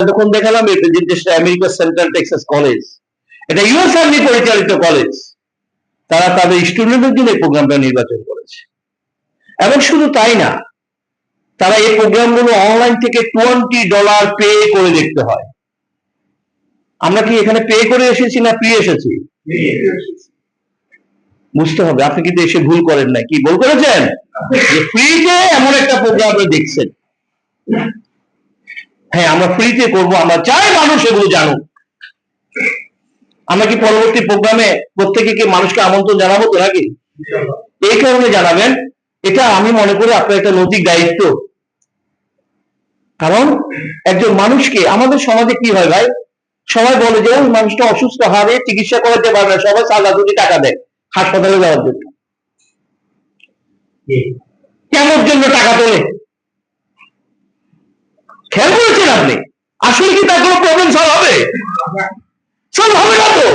তখন দেখালাম এই presentation America central Texas college এটা ইউএস আর্মি পরিচালিত কলেজ তারা তাদের স্টুডেন্টদের জন্য এই প্রোগ্রামটা নির্বাচন করেছে। এবং শুধু তাই না, তারা এই প্রোগ্রামগুলো অনলাইন থেকে টোয়েন্টি ডলার পে করে দেখতে হয়। আমরা কি এখানে পে করে এসেছি না ফ্রি এসেছি? বুঝতে হবে, আপনি কিন্তু এসে ভুল করেন না কি, ভুল করেছেন? যে ফ্রিতে এমন একটা প্রোগ্রাম দেখছেন। হ্যাঁ আমরা ফ্রিতে করব আমরা চাই মানুষ এগুলো জানুক। আমরা কি পরবর্তী প্রোগ্রামে প্রত্যেকে কি মানুষকে আমন্ত্রণ জানাব তো নাকি? এই কারণে জানাবেন এটা আমি মনে করি আপনার একটা নৈতিক দায়িত্ব। কারণ একজন মানুষকে আমাদের সমাজে কি হয় ভাই? সবাই বলে যে ওই মানুষটা অসুস্থ হারে চিকিৎসা করাতে পারবে না সবাই সাদা কোটি টাকা দেয় হাসপাতালে যাওয়ার জন্য। কেমন জন্য টাকা তোলে? খেয়াল করেছেন আপনি? আসলে কি তার কোনো প্রবলেম সলভ হবে? সলভ হবে না তো।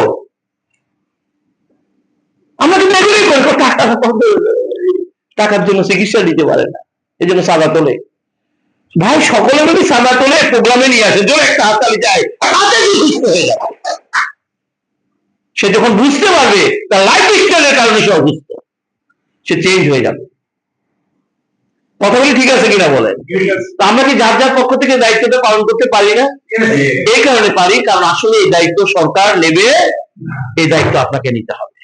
আমরা কিন্তু এগুলোই করি টাকা টাকার জন্য চিকিৎসা দিতে পারে না, এই জন্য সাদা তোলে। ভাই, সকলে যদি সাদা তোলে প্রোগ্রামে নিয়ে আসে, জোর একটা হাততালি যায় তাতে সুস্থ হয়ে যাবে? সে যখন বুঝতে পারবে, তার লাইফ স্টাইলের কারণে সে অসুস্থ। সে চেঞ্জ হয়ে যাবে। কথা বলি ঠিক আছে কিনা বলেন? তো আমরা কি যার যার পক্ষ থেকে দায়িত্বটা পালন করতে পারি না? এই কারণে পারি কারণ আসলে এই দায়িত্ব সরকার নেবে এই দায়িত্ব আপনাকে নিতে হবে।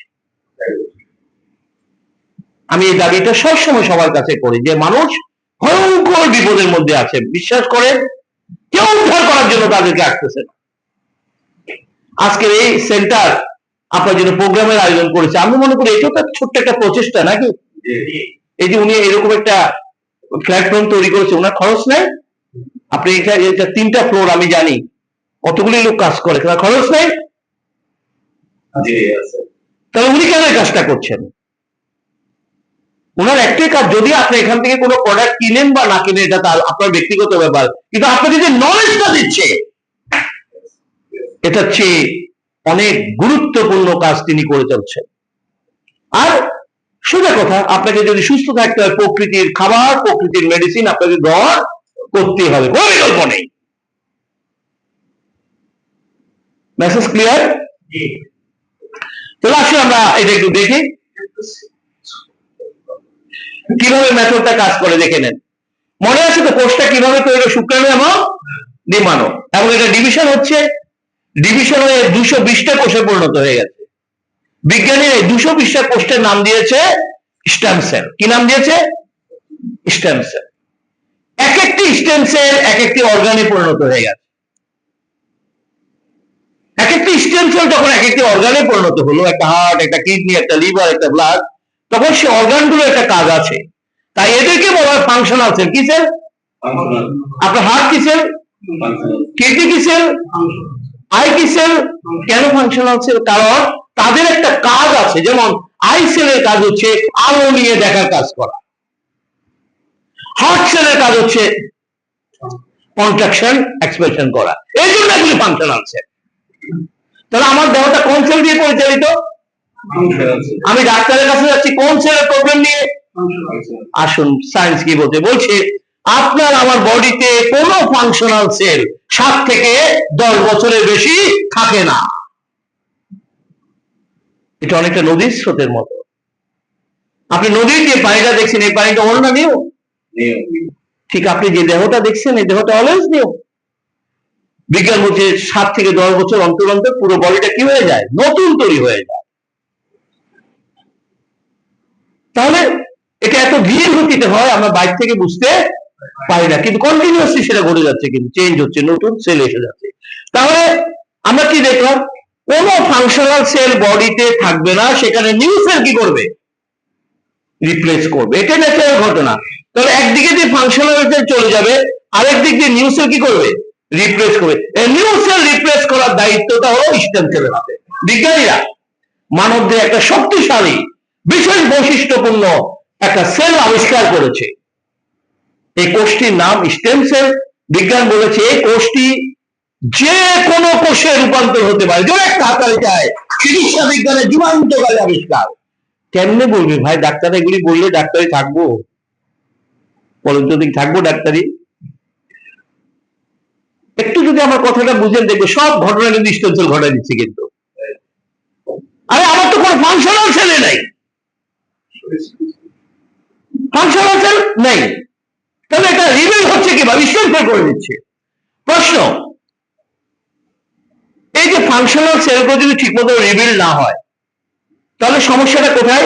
আমি এই দাবিটা সবসময় সবার কাছে করি যে মানুষ ভয়ঙ্কর বিপদের মধ্যে আছে বিশ্বাস করে কেউ উদ্ধার করার জন্য তাদেরকে আসতেছে না। আজকের এই সেন্টার আপনার জন্য প্রোগ্রামের আয়োজন করেছে। আমি মনে করি এটাও তো ছোট্ট একটা প্রচেষ্টা নাকি? এই যে উনি এরকম একটা প্ল্যাটফর্ম তৈরি করেছে ওনার খরচ নেই? আপনি এটা তিনটা ফ্লোর আমি জানি কতগুলি লোক কাজ করে তার খরচ নেই? তাহলে উনি কেন কাজটা করছেন? ওনার একটাই কাজ যদি আপনি এখান থেকে কোনো প্রোডাক্ট কিনেন বা না কিনেন এটা তার আপনার ব্যক্তিগত ব্যাপার। কিন্তু আপনাকে যে নলেজটা দিচ্ছে এটা চেয়ে অনেক গুরুত্বপূর্ণ কাজ তিনি করে চলছেন। আর সোজা কথা আপনাকে যদি সুস্থ থাকতে হয় প্রকৃতির খাবার প্রকৃতির মেডিসিন আপনাকে গ্রহণ করতে হবে কোনো বিকল্প নেই মেসেজ ক্লিয়ার তাহলে আসলে আমরা এটা একটু দেখি। কীভাবে মেথডটা কাজ করে দেখে নেন। মনে আছে তো কোষটা কীভাবে তৈরি? শুক্রাণু এবং ডিমাণু এবং এটা ডিভিশন হচ্ছে ডিভিশন হয়ে দুশো বিশটা কোষে পরিণত হয়ে গেছে। বিজ্ঞানীরা এই দুশো বিশটা কোষের নাম দিয়েছে স্টেম সেল। কি নাম দিয়েছে? Stem cell. এক একটি স্টেম সেল এক একটি অর্গানে পরিণত হয়ে গেছে। এক একটি স্টেম সেল যখন এক একটি অর্গানে পরিণত হলো একটা হার্ট একটা কিডনি একটা লিভার একটা ব্লাড তখন সে অর্গানগুলো একটা কাজ আছে। তাই এদেরকে বলা হয় ফাংশনাল সেল কি সেল আপনার হার্ট কি সেল কিডনি কি সেল আই কি সেল কেন ফাংশনাল সেল কারণ তাদের একটা কাজ আছে, যেমন আই সেলের কাজ হচ্ছে আলো নিয়ে দেখার কাজ করা। সেলের কাজ হচ্ছে কন্ট্রাকশন এক্সপ্রেশন করা। এই জন্য এগুলি ফাংশনাল সেল তাহলে আমার দেহটা কোন সেল দিয়ে পরিচালিত? আমি ডাক্তারের কাছে যাচ্ছি, কোন সেলের প্রবলেম নিয়ে? আসুন সায়েন্স কি বলতে বলছে, আপনার আমার বডিতে কোনো ফাংশনাল সেল সাত থেকে দশ বছরের বেশি থাকে না। এটা অনেকটা নদীর স্রোতের মতো। আপনি নদীর যে পানিটা দেখছেন এই পানিটা অন্য না নিও ঠিক আপনি যে দেহটা দেখছেন এই দেহটা অলওয়েজ নিও বিজ্ঞান বলছে সাত থেকে দশ বছর অন্তর অন্তর পুরো বডিটা কি হয়ে যায়? নতুন তৈরি হয়ে যায়। তাহলে এটা এত ধীর গতিতে হয় আমরা বাইরে থেকে বুঝতে পারি না। কিন্তু কন্টিনিউয়াসলি সেটা ঘটে যাচ্ছে কিন্তু চেঞ্জ হচ্ছে নতুন সেল এসে যাচ্ছে। তাহলে আমরা কি দেখলাম? কোন ফাংশনাল সেল বডিতে থাকবে না, সেখানে নিউ সেল কি করবে? রিপ্লেস করবে। এটা ন্যাচারাল ঘটনা। তাহলে একদিকে যে ফাংশনাল সেল চলে যাবে, আরেক দিক দিয়ে নিউ সেল কি করবে? রিপ্লেস করবে। নিউ সেল রিপ্লেস করার দায়িত্বটা হলো স্টেম সেলের হাতে। বিজ্ঞানীরা মানবদের একটা শক্তিশালী, বিশেষ বৈশিষ্ট্যপূর্ণ একটা সেল আবিষ্কার করেছে। এই কোষটির নাম স্টেম সেল বিজ্ঞান বলেছে এই কোষটি যে কোনো কোষে রূপান্তর হতে পারে। যে একটা হাতালে যায়, চিকিৎসা বিজ্ঞানের যুগান্তকারী আবিষ্কার। কেমনে বলবি? ভাই, ডাক্তার এগুলি বললে ডাক্তারি থাকব। বলেন তো দিক থাকব ডাক্তারি একটু যদি আমার কথাটা বুঝেন, দেখবে সব ঘটনা নির্দিষ্ট ইষ্টঞ্চল ঘটাই দিচ্ছে কিন্তু। আরে, আমার তো কোনো ফাংশনাল ছেলে নাই। ফাংশনাল সেল নেই। তাহলে এটা রিভিল হচ্ছে কীভাবে? ইষ্টঞ্চল করে দিচ্ছে। প্রশ্ন ফাংশনাল সেলগুলো যদি ঠিকমতো রিভিল না হয়, তাহলে সমস্যাটা কোথায়?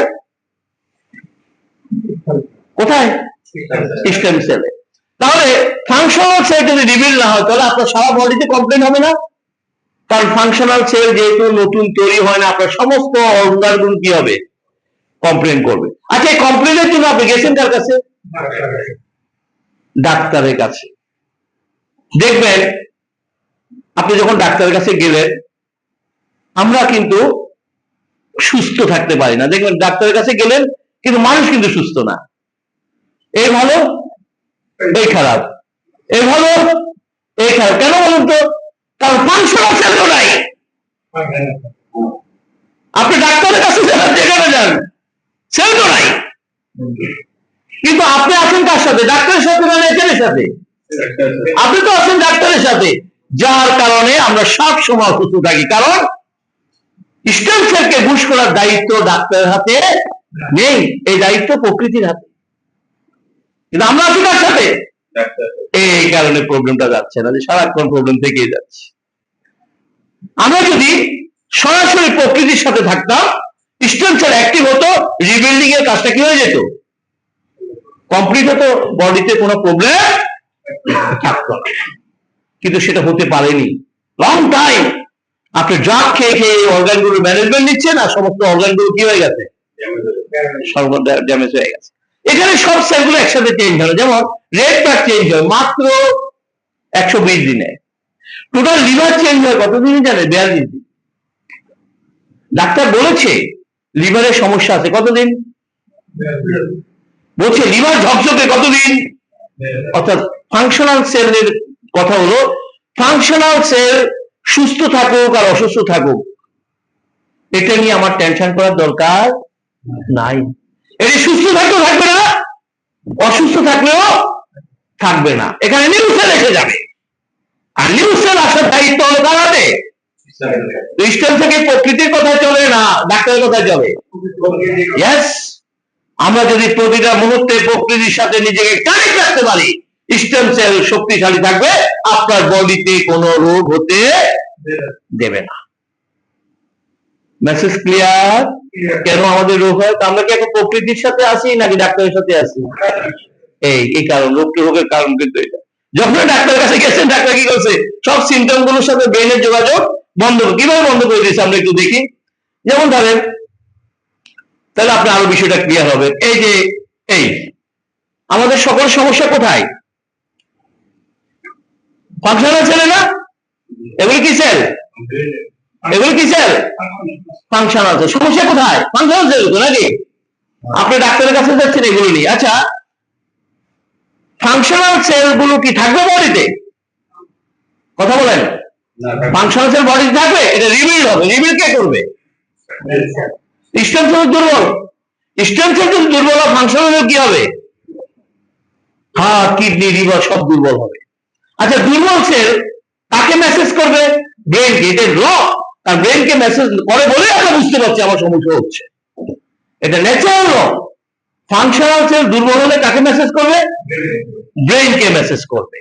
কোথায়? স্টেম সেলে তাহলে ফাংশনাল সেল যদি রিভিল না হয়, তাহলে আপনার সারা বডিতে কমপ্লেন হবে না। কারণ ফাংশনাল সেল যেহেতু নতুন তৈরি হয় না, আপনার সমস্ত অঙ্গারগুলো কি হবে? কমপ্লেন করবে। আচ্ছা এই কমপ্লেনের জন্য আপনি গেছেন কার কাছে? ডাক্তারের কাছে। দেখবেন, আপনি যখন ডাক্তারের কাছে গেলেন আমরা কিন্তু সুস্থ থাকতে পারি না। দেখবেন ডাক্তারের কাছে গেলেন, কিন্তু মানুষ কিন্তু সুস্থ না। এই ভালো এই খারাপ। এই ভালো এই খারাপ। কেন বলুন তো? কারণ নাই। আপনি ডাক্তারের কাছে যেখানে যান সেলও নাই। কিন্তু আপনি আছেন কার সাথে? ডাক্তারের সাথে না এজেন্টের সাথে? আপনি তো আছেন ডাক্তারের সাথে। যার কারণে আমরা সব সময় অসুস্থ থাকি। কারণ সেলকে ঘুষ করার দায়িত্ব ডাক্তারের হাতে নেই। এই দায়িত্ব প্রকৃতির হাতে। কিন্তু আমরা আছি কার সাথে? এই কারণে প্রবলেমটা যাচ্ছে না যে সারাক্ষণ প্রবলেম থেকেই যাচ্ছে। আমরা যদি সরাসরি প্রকৃতির সাথে থাকতাম সেল অ্যাক্টিভ হতো রিবিল্ডিং এর কাজটা কি হয়ে যেত? কমপ্লিট হতো, বডিতে কোনো প্রবলেম থাকতো কিন্তু সেটা হতে পারেনি। লং টাইম আপনি ড্রাগ খেয়ে খেয়ে অর্গানগুলো ম্যানেজমেন্ট নিচ্ছেন আর সমস্ত অর্গানগুলো কি হয়ে গেছে? ড্যামেজ হয়ে গেছে। এখানে সব সেলগুলো একসাথে চেঞ্জ হয় যেমন রেড প্লাক চেঞ্জ হয় মাত্র একশো বিশ দিনে। টোটাল লিভার চেঞ্জ হয় কতদিনই জানে বিয়াল্লিশ দিন। ডাক্তার বলেছে লিভারের সমস্যা আছে কতদিন? বলছে লিভার ঝকঝকে কতদিন? অর্থাৎ ফাংশনাল সেলের কথা হলো ফাংশনাল সেল সুস্থ থাকুক আর অসুস্থ থাকুক, এটা নিয়ে আমার টেনশন করার দরকার নাই। এটি সুস্থ থাকলেও থাকবে না, অসুস্থ থাকলেও থাকবে না। এখানে নিউসেল এসে যাবে। আর নিউসেল আসার দায়িত্ব হলো কার হাতে? স্টেম থেকে প্রকৃতির কথায় চলে না, ডাক্তারের কথায় চলে। ইয়েস আমরা যদি প্রতিটা মুহূর্তে প্রকৃতির সাথে নিজেকে কানেক্ট রাখতে পারি স্টেম সেল শক্তিশালী থাকবে, আপনার বডিতে কোনো রোগ হতে দেবে না। মেসেজ ক্লিয়ার কেন আমাদের রোগ হয়? তো আমরা কি এখন প্রকৃতির সাথে আসি নাকি ডাক্তারের সাথে আসি এই এই কারণ, রোগ রোগের কারণ কিন্তু এটা। যখন ডাক্তারের কাছে গেছেন, ডাক্তার কি করছে? সব সিমটমগুলোর সাথে ব্রেনের যোগাযোগ বন্ধ কীভাবে বন্ধ করে দিয়েছে? আমরা একটু দেখি। যেমন ধরেন, তাহলে আপনার আরও বিষয়টা ক্লিয়ার হবে। এই যে, এই, আমাদের সকল সমস্যা কোথায়? ফাংশনাল ছেলে না? এগুলো কি সেল এগুলো কি সেল ফাংশনাল সেল সমস্যা কোথায়? সেল তো নাকি? আপনি ডাক্তারের কাছে যাচ্ছেন, এগুলো নিয়ে। আচ্ছা ফাংশনাল সেলগুলো কি থাকবে বডিতে? কথা বলেন। ফাংশনাল সেল বডিতে থাকবে? এটা রিবিল হবে। রিবিল কে করবে? স্টেম সেল দুর্বল। স্টেম সেল যদি দুর্বল হয় ফাংশনাল কি হবে? হার্ট কিডনি লিভার সব দুর্বল হবে। আচ্ছা দুর্বল সেল কাকে মেসেজ করবে। ব্রেনকে এটা র আর ব্রেনকে মেসেজ করে বলে আমরা বুঝতে পারছি আমার সমস্যা হচ্ছে। এটা ন্যাচারাল র ফাংশনাল সেল দুর্বল হলে কাকে মেসেজ করবে? ব্রেনকে মেসেজ করবে।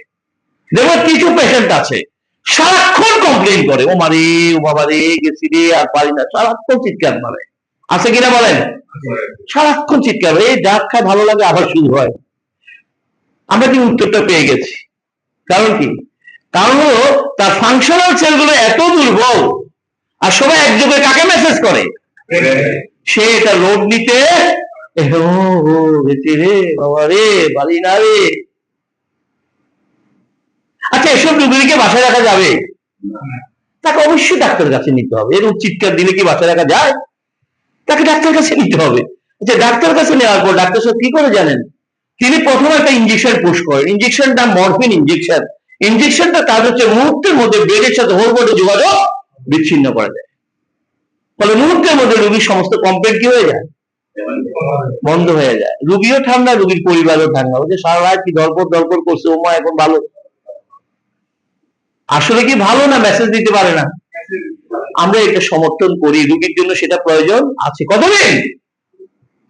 দেখো কিছু পেশেন্ট আছে সারাক্ষণ কমপ্লেন করে ও মারে ও বাবা রে গেছি রে আর পারি না। সারাক্ষণ চিৎকার মারে। আছে কিনা বলেন? সারাক্ষণ চিৎকার করে, এই ডাক খায় ভালো লাগে আবার শুরু হয়। আমরা কি উত্তরটা পেয়ে গেছি। কারণ কি? কারণ হলো, তার ফাংশনাল সেলগুলো এত দুর্বল, আর সবাই একযোগে কাকে মেসেজ করে? সে এটা লোড নিতে রে, বাবা রে, বাড়ি না রে। আচ্ছা এসব রুগীকে বাসায় রাখা যাবে? তাকে অবশ্যই ডাক্তারের কাছে নিতে হবে। এরকম চিৎকার দিলে কি বাসায় রাখা যায়? তাকে ডাক্তারের কাছে নিতে হবে। আচ্ছা ডাক্তার কাছে নেওয়ার পর ডাক্তার সাহেব কি করে জানেন? তিনি প্রথমে একটা ইঞ্জেকশন পুশ করেন। ইঞ্জেকশনটা মরফিন ইঞ্জেকশন ইঞ্জেকশনটা কাজ হচ্ছে মুহূর্তের মধ্যে ব্রেনের সাথে হোল যোগাযোগ বিচ্ছিন্ন করা যায় ফলে মুহূর্তের মধ্যে রুগীর সমস্ত কমপ্লেন কি হয়ে যায়? বন্ধ হয়ে যায়। রুগীও ঠান্ডা, রুগীর পরিবারও ঠান্ডা। ওই সারা রাত কি দরপর দরপর করছে, ও মা এখন ভালো। আসলে কি ভালো না মেসেজ দিতে পারে না? আমরা এটা সমর্থন করি। রুগীর জন্য সেটা প্রয়োজন আছে। কতদিন?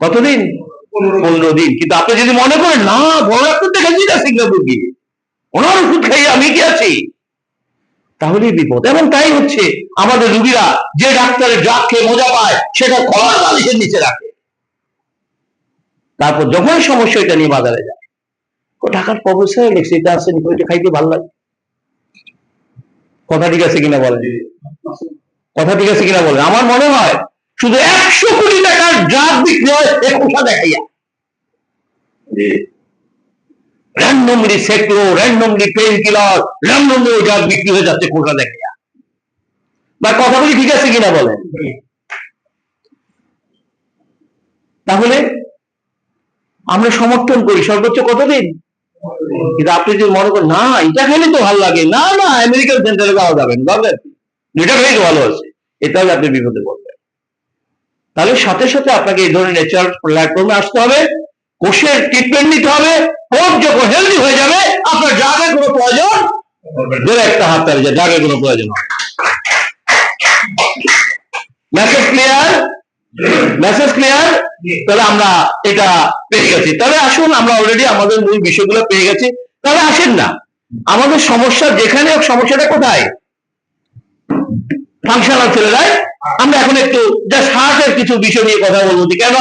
কতদিন? পনেরো দিন। কিন্তু আপনি যদি মনে করেন, না বড় ডাক্তার দেখাচ্ছি না সিঙ্গাপুর গিয়ে। ওনার ওষুধ খাইয়ে আমি কি আছি? তাহলেই বিপদ। এবং তাই হচ্ছে আমাদের রুগীরা যে ডাক্তারের ড্রাগ খেয়ে মজা পায়, সেটা কলার বালিশের নিচে রাখে। তারপর যখন সমস্যা এটা নিয়ে বাজারে যায় ঢাকার প্রফেসর লিখছে, এটা এটা খাইতে ভালো লাগে। কথা ঠিক আছে কিনা বলেন? কথা ঠিক আছে কিনা বলেন? আমার মনে হয় শুধু একশো কোটি টাকার ড্রাগ বিক্রি হয় একুশা দেখাইয়া। র্যান্ডমলি সেক্রো র্যান্ডমলি পেন কিলার র্যান্ডমলি ওই ড্রাগ বিক্রি হয়ে যাচ্ছে কোটা দেখাইয়া বা কথা বলি ঠিক আছে কিনা বলেন? তাহলে আমরা সমর্থন করি, সর্বোচ্চ কতদিন? কিন্তু আপনি যদি মনে করেন, না, এটা খেলে তো ভালো লাগে। না না আমেরিকান সেন্টারে যাওয়া যাবেন না ভাবলেন এটা খেলেই তো ভালো আছে এটাও আপনি বিপদে পড়বেন। তাহলে সাথে সাথে আপনাকে এই ধরনের নেচার প্ল্যাটফর্মে আসতে হবে, কোষের ট্রিটমেন্ট নিতে হবে কোষ যখন হেলদি হয়ে যাবে, আপনার ড্রাগের কোনো প্রয়োজন, ধরে একটা হাত তালি যায় ড্রাগের কোনো প্রয়োজন মেসেজ ক্লিয়ার মেসেজ ক্লিয়ার তাহলে আমরা এটা পেয়ে গেছি। তাহলে আসুন, আমরা অলরেডি আমাদের মূল বিষয়গুলো পেয়ে গেছি। তাহলে আসেন না। আমাদের সমস্যা যেখানে হোক, সমস্যাটা কোথায়? ফাংশনাল ছেলেরাই, আমরা এখন একটু জাস্ট হার্টের কিছু বিষয় নিয়ে কথা বলব। যে কেন